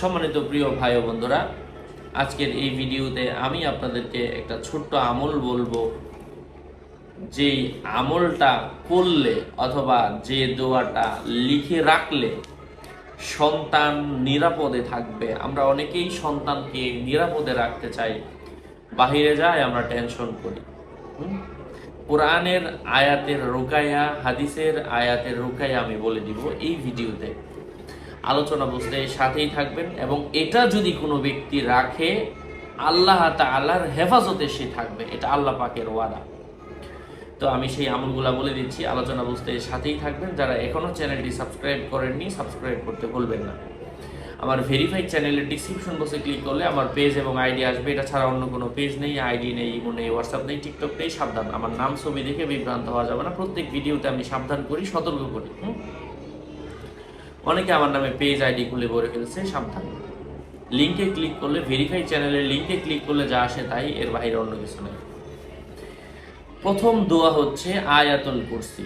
সম্মানিত প্রিয় ভাই বন্ধুরা, আজকের এই ভিডিওতে আমি আপনাদেরকে একটা ছোট্ট আমল বলব। যে আমলটা করলে অথবা যে দোয়াটা লিখে রাখলে সন্তান নিরাপদে থাকবে। আমরা অনেকেই সন্তানকে নিরাপদে রাখতে চাই। বাহিরে যায়, আমরা টেনশন করি? কোরআনের আয়াতের রোকায়া, হাদিসের আয়াতের রোকায়া আমি বলে দিব এই ভিডিওতে। আলোচনা বুঝতে সাথেই থাকবেন এবং এটা যদি কোনো ব্যক্তি রাখে, আল্লাহ তাআলার হেফাজতে সে থাকবে, এটা আল্লাহ পাকের ওয়াদা। তো আমি সেই আমলগুলা বলে দিচ্ছি, আলোচনা বুঝতে সাথেই থাকবেন। যারা এখনও চ্যানেলটি সাবস্ক্রাইব করেননি, সাবস্ক্রাইব করতে ভুলবেন না। আমার ভেরিফাইড চ্যানেলের ডিসক্রিপশন বক্সে ক্লিক করলে আমার পেজ এবং আইডি আসবে। এটা ছাড়া অন্য কোনো পেজ নেই আইডি নেই ইমো নেই হোয়াটসঅ্যাপ নেই টিকটক নেই, সাবধান। আমার নাম, ছবি দেখে বিভ্রান্ত হওয়া যাবে না। প্রত্যেক ভিডিওতে আমি সাবধান করি, সতর্ক করি, হুম? অনেকে আমার নামে পেজ আইডি খুলে ভরে ফেলছে, সাবধান। লিঙ্কে ক্লিক করলে ভেরিফাইড চ্যানেলের লিঙ্কে ক্লিক করলে যা আসে তাই, এর বাইরে অন্য কিছু নেই। প্রথম দোয়া হচ্ছে আয়াতুল কুরসি।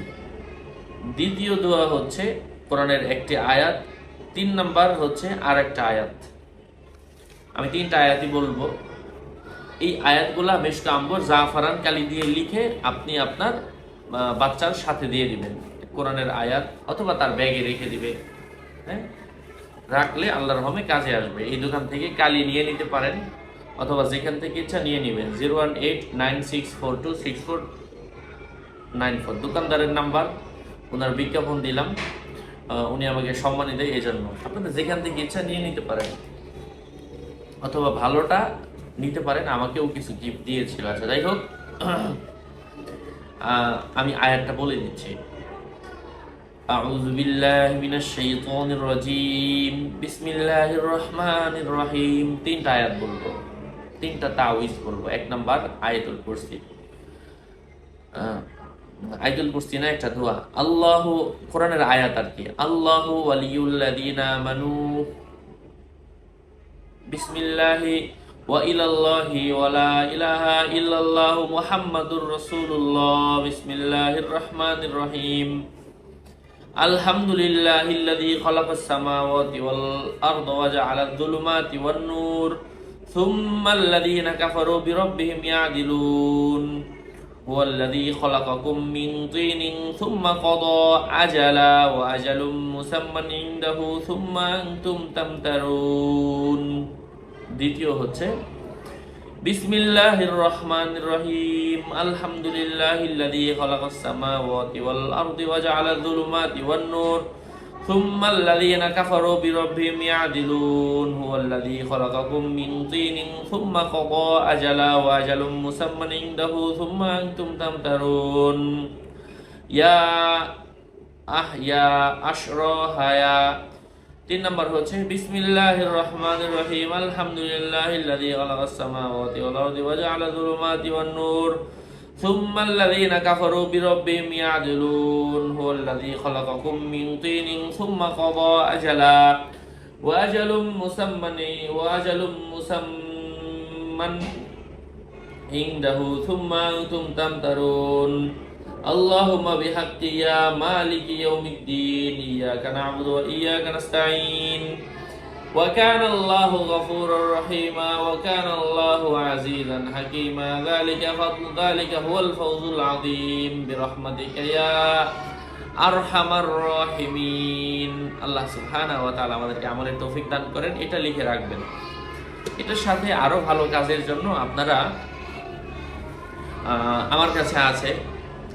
দ্বিতীয় দোয়া হচ্ছে কোরআনের একটি আয়াত তিন নাম্বার হচ্ছে আর একটা আয়াত। আমি তিনটা আয়াতই বলব। এই আয়াতগুলা মেশকা আম্বর জাফরান কালি দিয়ে লিখে আপনি আপনার বাচ্চার সাথে দিয়ে দিবেন। কোরআনের আয়াত অথবা তার ব্যাগে রেখে দিবে। হ্যাঁ? রাখলে আল্লাহর রহমে কাজে আসবে। এই দোকান থেকে কালি নিয়ে নিতে পারেন অথবা যেখান থেকে ইচ্ছা নিয়ে নেবেন। Zero one eight nine six four two six four nine four. দোকানদারের নাম্বার, ওনার বিজ্ঞাপন দিলাম। উনি আমাকে সম্মানী দেয় এই জন্য আপনাদের যেখান থেকে ইচ্ছা নিয়ে নিতে পারেন অথবা ভালোটা নিতে পারেন আমাকেও কিছু গিফট দিয়েছিল আচ্ছা যাই হোক আহ, আমি আয়াতটা বলে দিচ্ছি أعوذ بالله من الشيطان الرجيم بسم الله الرحمن الرحيم তিনটা আয়াত বলবো তিনটা তাওয়িজ বলবো এক নাম্বার আয়াতুল কুরসি আহ, আয়াতুল কুরসি না একটা দোয়া আল্লাহ কোরআনের আয়াত আর কি আল্লাহু ওয়ালিউল্লাযিনা আমানু বিসমিল্লাহি ওয়া ইলাল্লাহি ওয়া লা ইলাহা ইল্লাল্লাহু মুহাম্মাদুর রাসূলুল্লাহ বিসমিল্লাহির রহমানির রহিম الحمد لله الذي خلق السماوات والأرض وجعل الظلمات والنور ثم الذين كفروا بربهم يعدلون هو الذي خلقكم من طين ثم قضى أجلا وأجل مسمى عنده ثم أنتم تمترون দ্বিতীয় হচ্ছে بسم الله الرحمن الرحيم الحمد لله الذي خلق السماوات والأرض وجعل الظلمات والنور ثم الذين كفروا بربهم يعدلون هو الذي خلقكم من طين ثم قضى أجلا وأجل مسمى عنده ثم أنتم تمترون يا أحيا أشرى حيا তিন নম্বর হচ্ছে বিসমিল্লাহির রহমানির রহিম আলহামদুলিল্লাহিল্লাযী খালাকাস সামাওয়াতি ওয়াল আরদি ওয়া জাআলা যুলুমাতি ওয়ান নূর ثم الذين كفروا بربهم يعدلون هو الذي خلقكم من طين ثم قضى أجلا وأجل مسمى وأجل مسمى عنده ثم أنتم تمترون اللهم بحق يا مالك يوم الدين إياك نعبد وإياك نستعين وكان الله غفورا رحيما وكان الله عزيزا حكيما ذلك فضل ذلك هو الفوز العظيم برحمتك يا আরহামার রহিমিন আল্লাহ সুবহানাহু ওয়া তাআলা আমাদেরকে আমলের তৌফিক দান করেন এটা লিখে রাখবেন এটার সাথে আরো ভালো কাজের জন্য আপনারা আহ, আমার কাছে আছে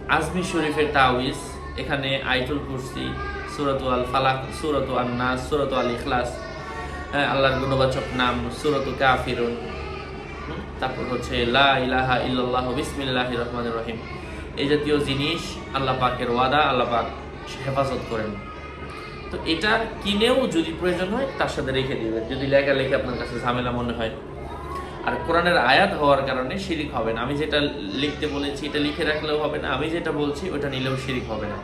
আজমি শরীফের তাওয়িজ এখানে আইতুল কুরসি সুরত আল ফালাক সুরত আল নাস সুরত আল ইখলাস হ্যাঁ আল্লাহর গুণবাচক নাম সুরত কাফিরুন। তারপর হচ্ছে লা ইলাহা ইল্লাল্লাহ, বিসমিল্লাহির রহমানির রহিম। এই জাতীয় জিনিস আল্লাহ পাকের ওয়াদা, আল্লাহ পাক হেফাজত করেন। তো এটা কিনেও যদি প্রয়োজন হয়, তার সাথে রেখে দিবেন। যদি লেখা লেখে আপনার কাছে ঝামেলা মনে হয়। আর কোরআনের আয়াত হওয়ার কারণে শিরিক হবে না। আমি যেটা লিখতে বলেছি, এটা লিখে রাখলেও হবে না। আমি যেটা বলছি, ওটা নিলেও শিরিক হবে না।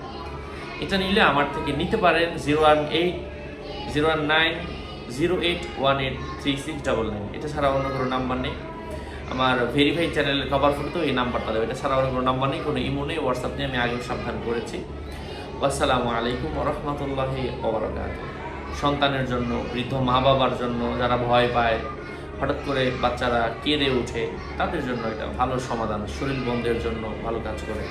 এটা নিলে আমার থেকে নিতে পারেন zero one eight, zero one nine zero eight one eight three six double nine এটা ছাড়া অন্য কোনো নাম্বার নেই। আমার ভেরিফাই চ্যানেলের কভার ফটো এই নাম্বারটা দেবে এটা ছাড়া আমার কোনো নাম্বার নেই, কোনো ইমো নেই হোয়াটসঅ্যাপ নেই, আমি আগেও সাবধান করেছি। আসসালামু আলাইকুম রহমতুল্লাহি ওবরাকাত। সন্তানের জন্য, বৃদ্ধ মা বাবার জন্য যারা ভয় পায়, হঠাৎ করে বাচ্চারা কেঁদে ওঠে, তাদের জন্য এটা ভালো সমাধান। শরীর বন্ধের জন্য ভালো কাজ করে।